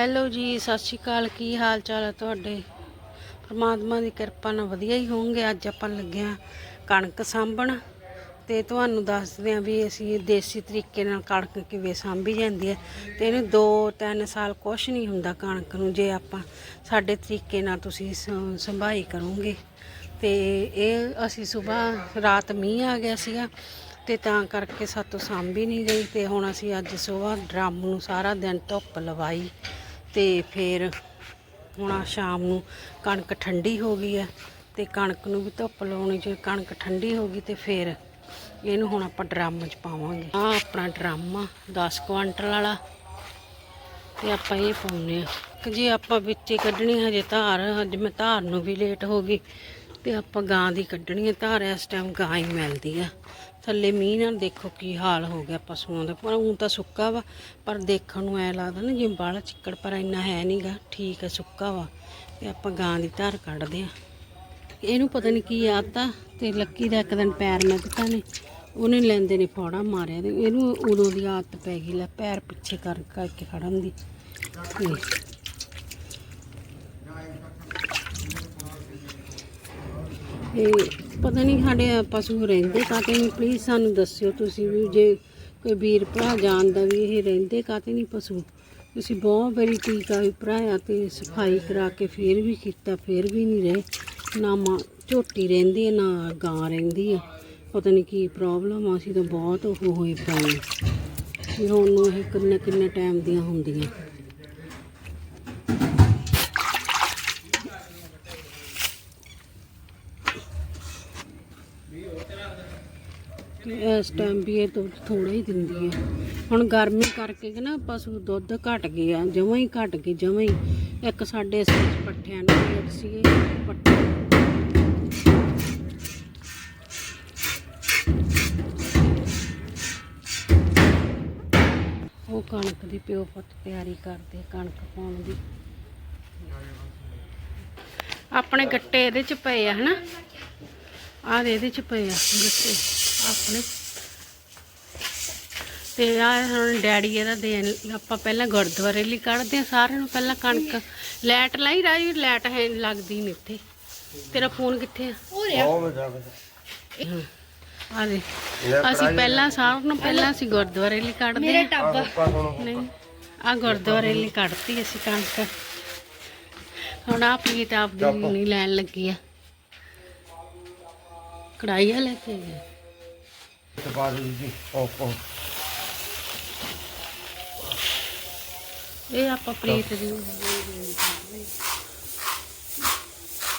Hello ਜੀ, ਸਤਿ ਸ਼੍ਰੀ ਅਕਾਲ। ਕੀ ਹਾਲ ਚਾਲ ਹੈ ਤੁਹਾਡੇ? ਪਰਮਾਤਮਾ ਦੀ ਕਿਰਪਾ ਨਾਲ ਵਧੀਆ ਹੀ ਹੋਣਗੇ। ਅੱਜ ਆਪਾਂ ਲੱਗੇ ਹਾਂ ਕਣਕ ਸਾਂਭਣ ਤੇ ਤੁਹਾਨੂੰ ਦੱਸਦੇ ਹਾਂ ਵੀ ਅਸੀਂ ਦੇਸੀ ਤਰੀਕੇ ਨਾਲ ਕਣਕ ਕਿਵੇਂ ਸਾਂਭੀ ਜਾਂਦੀ ਹੈ ਤੇ ਇਹਨੂੰ 2-3 ਸਾਲ ਕੁਛ ਨਹੀਂ ਹੁੰਦਾ ਕਣਕ ਨੂੰ, ਜੇ ਆਪਾਂ ਸਾਡੇ ਤਰੀਕੇ ਨਾਲ ਤੁਸੀਂ ਸ- ਸੰਭਾਈ ਕਰੋਗੇ। ਤੇ ਇਹ ਅਸੀਂ ਸਵੇਰ ਰਾਤ ਮੀਂਹ ਆ ਗਿਆ ਸੀਗਾ ਤੇ ਤਾਂ ਕਰਕੇ ਸਾਤੋਂ ਸਾਂਭੀ ਨਹੀਂ ਗਈ ਤੇ ਹੁਣ ਅਸੀਂ ਅੱਜ ਸਵੇਰ ਡਰਮ ਨੂੰ ਸਾਰਾ ਦਿਨ ਧੁੱਪ ਲਵਾਈ। ਤੇ ਫਿਰ ਹੁਣ ਸ਼ਾਮ ਨੂੰ ਕਣਕ ਠੰਡੀ ਹੋ ਗਈ ਹੈ ਤੇ ਕਣਕ ਨੂੰ ਵੀ ਧੁੱਪ ਲਾਉਣੀ ਜੇ ਕਣਕ ਠੰਡੀ ਹੋ ਗਈ ਤੇ ਫਿਰ ਇਹਨੂੰ ਹੁਣ ਆਪਾਂ ਡਰਮ 'ਚ ਪਾਵਾਂਗੇ। ਆ ਆਪਣਾ ਡਰਮ ਆ 10 ਕੁਆਂਟਲ ਵਾਲਾ। ਤੇ ਆਪਾਂ ਇਹ ਪਾਉਨੇ ਆ ਕਿ ਜੇ ਆਪਾਂ ਵਿੱਚੇ ਕੱਢਣੀ ਹਜੇ ਧਾਰ, ਅੱਜ ਮੈਂ ਧਾਰ ਨੂੰ ਵੀ ਲੇਟ ਹੋ ਗਈ। ਤੇ ਆਪਾਂ ਗਾਂ ਦੀ ਕੱਢਣੀ ਹੈ ਧਾਰ ਇਸ ਟਾਈਮ ਗਾਂ ਹੀ ਮਿਲਦੀ ਆ। ਥੱਲੇ ਮੀਂਹ ਨਾਲ ਦੇਖੋ ਕੀ ਹਾਲ ਹੋ ਗਿਆ ਪਸ਼ੂਆਂ ਦਾ। ਪਰ ਉਹ ਤਾਂ ਸੁੱਕਾ ਵਾ, ਪਰ ਦੇਖਣ ਨੂੰ ਐ ਲੱਗਦਾ ਨਾ ਜਿਵੇਂ ਬਾਹਲਾ ਚਿੱਕੜ, ਪਰ ਇੰਨਾ ਹੈ ਨਹੀਂਗਾ ਠੀਕ ਹੈ ਸੁੱਕਾ ਵਾ। ਤੇ ਆਪਾਂ ਗਾਂ ਦੀ ਧਾਰ ਕੱਢਦੇ ਆ। ਇਹਨੂੰ ਪਤਾ ਨਹੀਂ ਕੀ ਆਤਾ ਤੇ ਲੱਕੀ ਦਾ ਇੱਕ ਦਿਨ ਪੈਰ ਮਿੱਧਤਾ ਨੇ, ਉਹਨੇ ਲੈਂਦੇ ਨੇ ਫੋੜਾ ਮਾਰਿਆ ਤੇ ਇਹਨੂੰ ਉਦੋਂ ਦੀ ਆਦਤ ਪੈ ਗਈ ਲੈ ਪੈਰ ਪਿੱਛੇ ਕਰ ਕਰਕੇ ਖੜਨ ਦੀ। ਤੇ ਇਹ ਪਤਾ ਨਹੀਂ ਸਾਡੇ ਪਸ਼ੂ ਰਹਿੰਦੇ ਕਾਤੇ ਨਹੀਂ। ਪਲੀਜ਼ ਸਾਨੂੰ ਦੱਸਿਓ ਤੁਸੀਂ ਵੀ ਜੇ ਕੋਈ ਵੀਰ ਭਰਾ ਜਾਣਦਾ ਵੀ ਇਹ ਰਹਿੰਦੇ ਕਾਤੇ ਨਹੀਂ ਪਸ਼ੂ। ਤੁਸੀਂ ਬਹੁਤ ਵਾਰੀ ਟੀਕਾ ਵੀ ਭਰਾਇਆ ਤੇ ਸਫ਼ਾਈ ਕਰਾ ਕੇ ਫੇਰ ਵੀ ਕੀਤਾ, ਫੇਰ ਵੀ ਨਹੀਂ ਰਹੇ। ਨਾ ਮਾਂ ਝੋਟੀ ਰਹਿੰਦੀ ਹੈ, ਨਾ ਗਾਂ ਰਹਿੰਦੀ ਹੈ। ਪਤਾ ਨਹੀਂ ਕੀ ਪ੍ਰੋਬਲਮ ਆ, ਅਸੀਂ ਤਾਂ ਬਹੁਤ ਉਹ ਹੋਏ ਪਏ ਹੁਣ ਨੂੰ ਇਹ ਕਿੰਨੇ ਕਿੰਨੇ ਟਾਈਮ ਦੀਆਂ ਹੁੰਦੀਆਂ। ਇਸ ਟਾਈਮ ਵੀ ਇਹ ਦੁੱਧ ਥੋੜਾ ਹੀ ਦਿੰਦੀ ਹੈ। ਹੁਣ ਗਰਮੀ ਕਰਕੇ ਕਿ ਨਾ ਪਸ਼ੂ ਦੁੱਧ ਘਟ ਗਿਆ ਆ ਜਮਾਂ ਹੀ ਘਟ ਗਏ ਜਮਾਂ ਹੀ। ਇੱਕ ਸਾਡੇ ਸਿਰ ਪੱਠਿਆਂ ਨੂੰ ਰੇਟ ਸੀਗੇ, ਪੱਠੇ। ਉਹ ਕਣਕ ਦੀ ਪਿਓ ਪੁੱਤ ਤਿਆਰੀ ਕਰਦੇ, ਕਣਕ ਪਾਉਣ ਦੀ। ਆਪਣੇ ਗੱਟੇ ਇਹਦੇ ਚ ਪਏ ਆ, ਹਨਾ? ਆਹ ਦੇ ਇਹਦੇ ਚ ਪਏ ਆ ਗੱਟੇ ਆਪਣੇ। ਤੇ ਆ ਹੁਣ ਡੈਡੀ ਇਹਦਾ ਦੇਣ ਆਪਾਂ ਪਹਿਲਾਂ ਗੁਰਦੁਆਰੇ ਲਈ ਕੱਢਦੇ ਆ ਸਾਰਿਆਂ ਨੂੰ ਪਹਿਲਾਂ ਕਣਕ। ਲੈਟ ਲਾਈ ਰਾਜੀ ਲੈਟ ਹੈ ਲੱਗਦੀ ਨੀ ਇੱਥੇ। ਤੇਰਾ ਫੋਨ ਕਿੱਥੇ ਆ? ਆ ਦੇ। ਅਸੀਂ ਪਹਿਲਾਂ ਸਾਰਿਆਂ ਨੂੰ ਪਹਿਲਾਂ ਅਸੀਂ ਗੁਰਦੁਆਰੇ ਲਈ ਕੱਢਦੇ ਆ ਨਹੀਂ। ਆ ਗੁਰਦੁਆਰੇ ਲਈ ਕੱਢਤੀ ਅਸੀਂ ਕਣਕ। ਹੁਣ ਆ ਪਲੀਟ ਆਪਦੀ ਨਹੀਂ ਲੈਣ ਲੱਗੀ ਆ। ਕੜਾਈ ਆ ਲੈ ਕੇ ਗਏ ਇਹ ਆਪਾਂ ਪਲੇਟ ਦੀ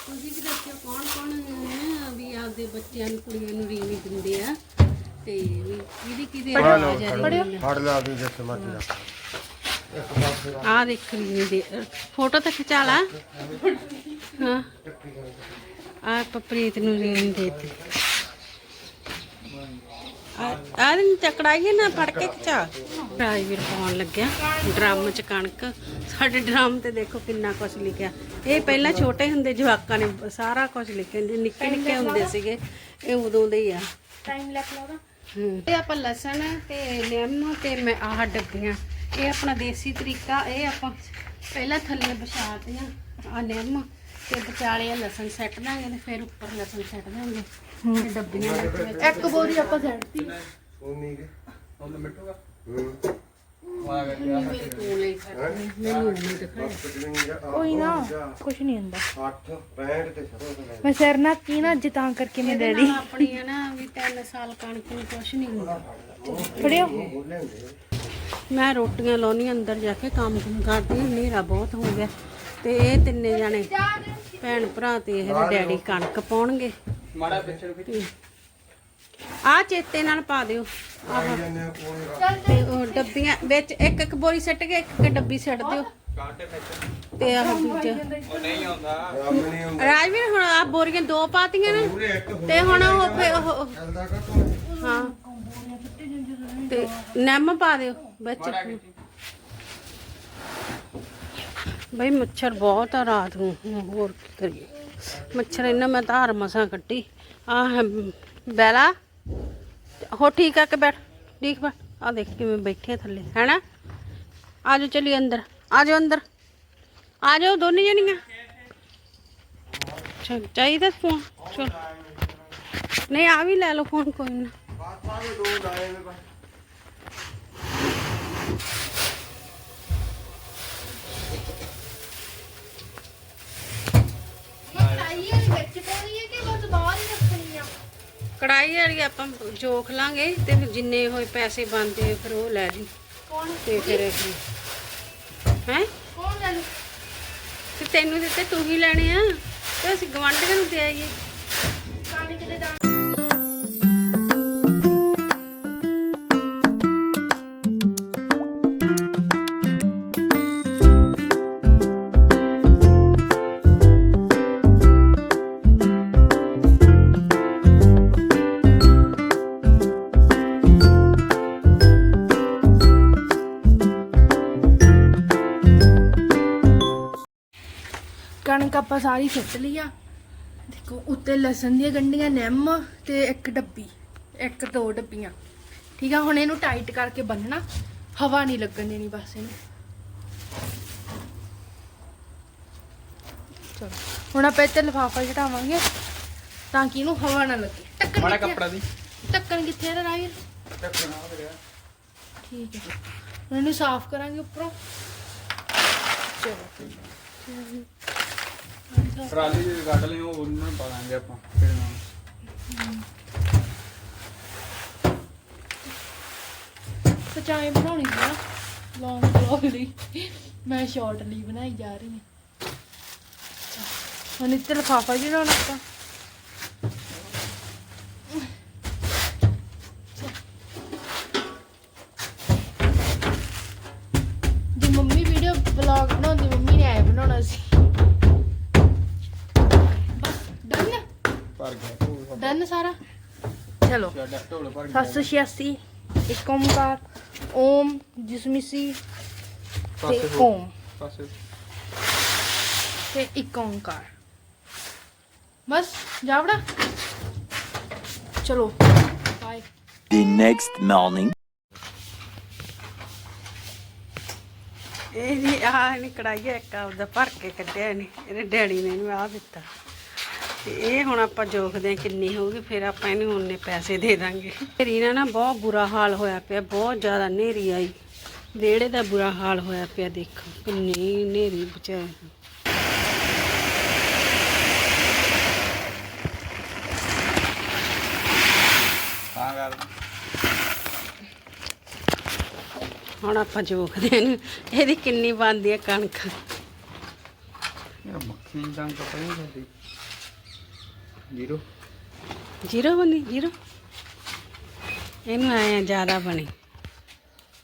ਤੁਸੀਂ ਵੀ ਦੱਸਿਓ ਕੌਣ ਕੌਣ ਹੈ ਵੀ ਆਪਦੇ ਬੱਚਿਆਂ ਨੂੰ ਕੁੜੀਆਂ ਨੂੰ ਰੀਣੀ ਦਿੰਦੇ ਆ। ਤੇ ਵੀ ਕਿਹਦੀ ਕਿਹਦੀ ਆਵਾਜ਼ ਆ ਰਹੀ ਹੈ ਫੜ ਲਾ ਵੀ ਰੱਖ ਇੱਕ ਪਾਸੇ ਆ। ਦੇਖ ਰੀਣੀ ਦੇ ਫੋਟੋ ਤਾਂ ਖਿਚਾ ਲਾ। ਹਾਂ। ਆ ਪਪਰੀਤ ਨੂੰ ਦੇ ਦਿੱਤੀ। ਆ ਨਹੀਂ ਚਕੜਾਈਏ ਨਾ ਫੜ ਕੇ ਖਿਚਾ। ਫਰਾਈ ਵੀਰ ਪਾਉਣ ਲੱਗਿਆ ਡਰਮ ਚ ਕਣਕ। ਸਾਡੇ ਡਰਮ ਤੇ ਦੇਖੋ ਕਿੰਨਾ ਕੁਝ ਲਿਖਿਆ। ਇਹ ਪਹਿਲਾਂ ਛੋਟੇ ਹੁੰਦੇ ਜਵਾਕਾਂ ਨੇ ਸਾਰਾ ਕੁਝ ਲਿਖਿਆ ਨਿੱਕੇ ਨਿੱਕੇ ਹੁੰਦੇ ਸੀਗੇ ਇਹ ਉਦੋਂ ਦੇ ਹੀ ਆ। ਟਾਈਮ ਲੱਗ ਲਾਉਣਾ ਹੂੰ। ਤੇ ਆਪਾਂ ਲਸਣ ਤੇ ਨਿੰਮ ਤੇ ਮੈਂ ਆਹ ਡੱਬੀਆਂ। ਇਹ ਆਪਣਾ ਦੇਸੀ ਤਰੀਕਾ ਇਹ ਆਪਾਂ ਪਹਿਲਾਂ ਥੱਲੇ ਵਿਛਾਤੇ ਆ ਆ ਨਿੰਮ। ਤੇ ਵਿਚਾਲੇ ਆ ਲਸਣ ਸੱਟ ਦਾਂਗੇ ਤੇ ਫਿਰ ਉੱਪਰ ਲਸਣ ਸੱਟ ਦਾਂਗੇ ਤੇ ਡੱਬੀਆਂ ਵਿੱਚ ਵਿੱਚ ਇੱਕ ਬੋਰੀ ਆਪਾਂ ਕੇ ਮਿੱਟੂਗਾ? ਹੂੰ। ਦਿਖਾਇਆ। ਕੋਈ ਨਾ ਕੁਛ ਨਹੀਂ ਹੁੰਦਾ। 8 65 ਤੇ ਸਰੋਂ ਤੇ ਮੈਂ ਸਿਰ ਨਾ ਕੀ ਨਾ ਅੱਜ ਤਾਂ ਕਰਕੇ ਮੈਂ ਡੈਡੀ। ਆਪਣੀ ਹੈ ਨਾ ਵੀ 3 ਸਾਲ ਕਣਕ ਨੂੰ ਕੁਛ ਨਹੀਂ ਹੁੰਦਾ। ਫੜਿਓ। ਮੈਂ ਰੋਟੀਆਂ ਲਾਉਣੀ ਅੰਦਰ ਜਾ ਕੇ ਕੰਮ ਕੁਮ ਕਰਦੀ ਹਾਂ, ਹਨੇਰਾ ਬਹੁਤ ਹੋ ਗਿਆ। ਤੇ ਇਹ ਤਿੰਨੇ ਜਾਣੇ। ਭੈਣ ਭਰਾ ਤੇ ਇਹਦੇ ਡੈਡੀ ਕਣਕ ਪਾਉਣਗੇ। ਮਾੜਾ ਪਿੱਛੇ ਆ ਚੇਤੇ ਨਾਲ ਪਾ ਦਿਓ। ਆਹ। ਤੇ ਉਹ ਡੱਬੀਆਂ ਵਿੱਚ ਇੱਕ ਇੱਕ ਬੋਰੀ ਸੱਟ ਕੇ ਇੱਕ ਇੱਕ ਡੱਬੀ ਸੱਟ ਦਿਓ। ਤੇ ਆਹ ਦੂਜਾ। ਨਹੀਂ ਹੁੰਦਾ ਰਾਜਵੀਰ ਹੁਣ ਆ ਬੋਰੀਆਂ ਦੋ ਪਾਤੀਆਂ ਨੇ। ਤੇ ਹੁਣ ਉਹ ਫੇ ਉਹ ਹਾਂ। ਤੇ ਨਿੰਮ ਪਾ ਦਿਓ ਵਿੱਚ। ਬਈ ਮੱਛਰ ਬਹੁਤ ਆ ਰਾਤ ਨੂੰ ਹੁਣ ਹੋਰ ਕੀ ਕਰੀਏ ਮੱਛਰ ਇਹਨਾਂ ਮੈਂ ਧਾਰ ਮਸਾਂ ਕੱਟੀ ਆ ਬੈਲਾ ਹੋ ਠੀਕ ਆ ਕੇ ਬੈਠ ਠੀਕ ਬੈਠ ਆ ਦੇਖ ਕਿਵੇਂ ਬੈਠੇ ਆ ਥੱਲੇ ਹੈਨਾ ਆਜੋ ਚਲੀ ਅੰਦਰ ਆਜੋ ਅੰਦਰ ਆ ਜਾਓ ਦੋਨੇ ਜਣੀਆਂ ਚਲ ਚਾਹੀਦਾ ਫੋਨ ਚਲ ਨਹੀਂ ਆ ਵੀ ਲੈ ਲਓ ਫੋਨ ਕੋਈ ਨਾ ਕੜਾਈ ਵਿੱਚ ਪਾਉਣੀ ਹੈ ਕਿ ਬਸ ਬਾਹਰ ਹੀ ਰੱਖਣੀ ਆ? ਕੜਾਈ ਵਾਲੀ ਆਪਾਂ ਜੋਖ ਲਾਂਗੇ ਤੇ ਫਿਰ ਜਿੰਨੇ ਹੋਏ ਪੈਸੇ ਬਣਦੇ ਫਿਰ ਉਹ ਲੈ ਲਈ। ਕੌਣ ਤੇ ਫਿਰ ਹੈ? ਕੌਣ ਲੈ ਲੂ ਤੇ ਤੈਨੂੰ ਦਿੱਤੇ ਤੂੰ ਹੀ ਲੈਣੇ ਆ। ਤੇ ਅਸੀਂ ਗਵਾਂਢੀਆਂ ਨੂੰ ਦੇ ਆਈਏ। ਕਾਣੇ ਕਿਤੇ ਦਾ ਕਣਕ ਆਪਾਂ ਸਾਰੀ ਸੁੱਟ ਲਈ ਆ। ਦੇਖੋ ਉੱਤੇ ਲਸਣ ਦੀਆਂ ਗੰਢੀਆਂ ਨਿੰਮ ਤੇ ਇੱਕ ਡੱਬੀ ਇੱਕ ਦੋ ਡੱਬੀਆਂ। ਠੀਕ ਆ ਹੁਣ ਇਹਨੂੰ ਟਾਈਟ ਕਰਕੇ ਬੰਨਣਾ। ਹਵਾ ਨਹੀਂ ਲੱਗਣ ਦੇਣੀ ਬਸ ਇਹਨੂੰ। ਚਲੋ ਹੁਣ ਆਪਾਂ ਇੱਥੇ ਲਿਫਾਫਾ ਚਟਾਵਾਂਗੇ ਤਾਂ ਕਿ ਇਹਨੂੰ ਹਵਾ ਨਾ ਲੱਗੇ। ਮਾੜਾ ਆ? ਕੱਪੜਾ ਦੀ। ਢੱਕਣ ਕਿੱਥੇ ਹੈ ਰਾਈਰ ਠੀਕ ਹੈ ਇਹਨੂੰ ਸਾਫ਼ ਕਰਾਂਗੇ ਉੱਪਰੋਂ। ਚਲੋ। ਟਰਾਲੀ ਜੇ ਕੱਢ ਲਈ ਉਹ ਉਹਨਾਂ ਨੂੰ ਪਾ ਆਪਾਂ ਫਿਰ ਨਾਲ। ਸਚਾਈ ਬਣਾਉਣੀ ਨਾ ਲੌਂਗ ਵਲੌਗ ਲਈ। ਮੈਂ ਸ਼ਾਰਟ ਲਈ ਬਣਾਈ ਜਾ ਰਹੀ ਹਾਂ। ਹੁਣ ਇੱਥੇ ਲਫਾਫਾ ਜਿਹੜਾ ਆਪਾਂ। ਚਲੋ। ਸਾਡਾ ਢੋਲ ਭਰ ਗਿਆ ਸੱਤ ਸੌ ਛਿਆਸੀ ਇੱਕ ਓਮਕਾਰ ਓਮ ਜਿਸਮਿਸੀ ਤੇ ਓਮ। ਤੇ ਇੱਕ ਓਮਕਾਰ। ਬਸ ਜਾਵੜਾ। ਚਲੋ ਬਾਏ The next morning. ਇਹ ਨਹੀਂ ਆਹ ਨਹੀਂ ਕੜਾਈ ਹੈ ਇੱਕ ਆਪਦਾ ਭਰ ਕੇ ਕੱਢਿਆ ਨਹੀਂ ਇਹਦੇ ਡੈਡੀ ਨੇ ਇਹਨੂੰ ਆਹ ਦਿੱਤਾ। ਤੇ ਇਹ ਹੁਣ ਆਪਾਂ ਜੋਖਦੇ ਹਾਂ ਕਿੰਨੀ ਹੋਊਗੀ ਫਿਰ ਆਪਾਂ ਇਹਨੂੰ ਉਹਨੇ ਪੈਸੇ ਦੇ ਦਾਂਗੇ। ਨਾਲ ਨਾ ਬਹੁਤ ਬੁਰਾ ਹਾਲ ਹੋਇਆ ਪਿਆ ਬਹੁਤ ਜ਼ਿਆਦਾ ਹਨੇਰੀ ਆਈ। ਵਿਹੜੇ ਦਾ ਬੁਰਾ ਹਾਲ ਹੋਇਆ ਪਿਆ ਦੇਖੋ ਕਿੰਨੀ ਹਨੇਰੀ ਵਿਚਾਰ ਹੁਣ ਆਪਾਂ ਜੋਖਦੇ ਹਾਂ ਇਹਨੂੰ ਇਹਦੀ ਕਿੰਨੀ ਬਣਦੀ ਹੈ ਕਣਕ। ਯਾਰ ਮੱਖੀ ਤਾਂ ਪਤਾ ਨਹੀਂ ਕਰਦੀ ਜੀਰੋ। ਜੀਰੋ ਬਣੀ ਜੀਰੋ? ਇਹਨੂੰ ਆਏ ਜ਼ਿਆਦਾ ਬਣੀ।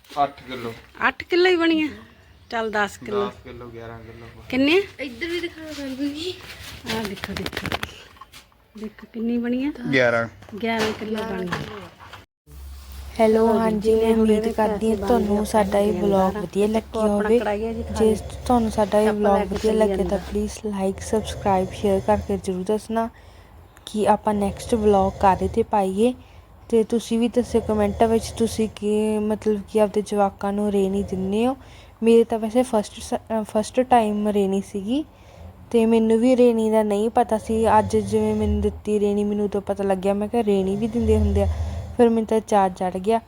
8 ਕਿਲੋ। 8 ਕਿਲੋ ਹੀ ਬਣੀ ਆ ਚੱਲ 10 ਕਿਲੋ। 10 kilo 11 kilo. ਕਿੰਨੇ? ਇੱਧਰ ਵੀ ਦਿਖਾ ਸਕਦੀ ਆ ਦੇਖੋ ਦੇਖੋ। ਦੇਖੋ ਕਿੰਨੀ ਬਣੀ ਆ 11 11 ਕਿਲੋ। ਬਣ ਹੈਲੋ ਹਾਂਜੀ ਮੈਂ ਉਮੀਦ ਕਰਦੀ ਹਾਂ ਤੁਹਾਨੂੰ ਸਾਡਾ ਇਹ ਵਲੌਗ ਵਧੀਆ ਲੱਗਿਆ ਹੋਵੇ। ਜੇ ਤੁਹਾਨੂੰ ਸਾਡਾ ਇਹ ਵਲੌਗ ਵਧੀਆ ਲੱਗੇ ਤਾਂ ਪਲੀਜ਼ ਲਾਈਕ ਸਬਸਕ੍ਰਾਈਬ ਸ਼ੇਅਰ ਕਰਕੇ ਜਰੂਰ ਦੱਸਣਾ। ਕਿ ਆਪਾਂ ਨੈਕਸਟ ਵਲੌਗ ਕਾਹਦੇ ਤੇ ਪਾਈਏ। ਅਤੇ ਤੁਸੀਂ ਵੀ ਦੱਸਿਓ ਕਮੈਂਟਾਂ ਵਿੱਚ ਤੁਸੀਂ ਕੀ ਮਤਲਬ ਕਿ ਆਪਦੇ ਜਵਾਕਾਂ ਨੂੰ ਰੇਣੀ ਦਿੰਦੇ ਹੋ। ਮੇਰੇ ਤਾਂ ਵੈਸੇ ਫਸਟ ਫਸਟ ਟਾਈਮ ਰੇਣੀ ਸੀਗੀ। ਅਤੇ ਮੈਨੂੰ ਵੀ ਰੇਣੀ ਦਾ ਨਹੀਂ ਪਤਾ ਸੀ। ਅੱਜ ਜਿਵੇਂ ਮੈਨੂੰ ਦਿੱਤੀ ਰੇਣੀ, ਮੈਨੂੰ ਤਾਂ ਪਤਾ ਲੱਗਿਆ। ਮੈਂ ਕਿਹਾ ਰੇਣੀ ਵੀ ਦਿੰਦੇ ਹੁੰਦੇ ਆ। ਫਿਰ ਮੈਨੂੰ ਤਾਂ ਚਾਰ ਚੜ ਗਿਆ।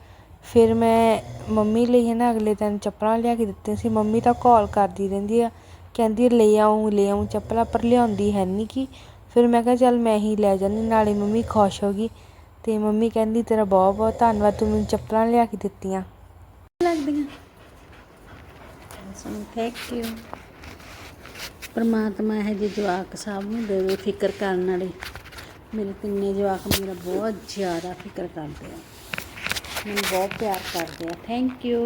ਫਿਰ ਮੈਂ ਮੰਮੀ ਲਈ ਹੈ ਨਾ ਅਗਲੇ ਦਿਨ ਚੱਪਲਾਂ ਲਿਆ ਕੇ ਦਿੱਤੀਆਂ ਸੀ। ਮੰਮੀ ਤਾਂ ਕਾਲ ਕਰਦੀ ਰਹਿੰਦੀ ਆ। ਕਹਿੰਦੀ, ਲੈ ਆਉਂ ਲੈ ਆਉਂ ਚੱਪਲਾਂ ਪਰ ਲਿਆਉਂਦੀ ਹੈ ਨਹੀਂ ਕਿ ਫਿਰ ਮੈਂ ਕਿਹਾ ਚੱਲ ਮੈਂ ਹੀ ਲੈ ਜਾਂਦੀ ਨਾਲੇ ਮੰਮੀ ਖੁਸ਼ ਹੋ ਗਈ। ਤੇ ਮੰਮੀ ਕਹਿੰਦੀ ਤੇਰਾ ਬਹੁਤ ਬਹੁਤ ਧੰਨਵਾਦ ਤੂੰ ਮੈਨੂੰ ਚੱਪਲਾਂ ਲਿਆ ਕੇ ਦਿੱਤੀਆਂ। ਲੱਗਦੀਆਂ। ਥੈਂਕ ਯੂ ਪਰਮਾਤਮਾ ਇਹ ਜੇ ਜਵਾਕ ਸਭ ਨੂੰ ਦੇਵੇ ਫਿਕਰ ਕਰਨ ਵਾਲੇ। ਮੇਰੇ ਤਿੰਨੇ ਜਵਾਕ ਮੇਰਾ ਬਹੁਤ ਜ਼ਿਆਦਾ ਫਿਕਰ ਕਰਦੇ ਆ। ਮੈਨੂੰ ਬਹੁਤ ਪਿਆਰ ਕਰਦੇ ਆ। Thank you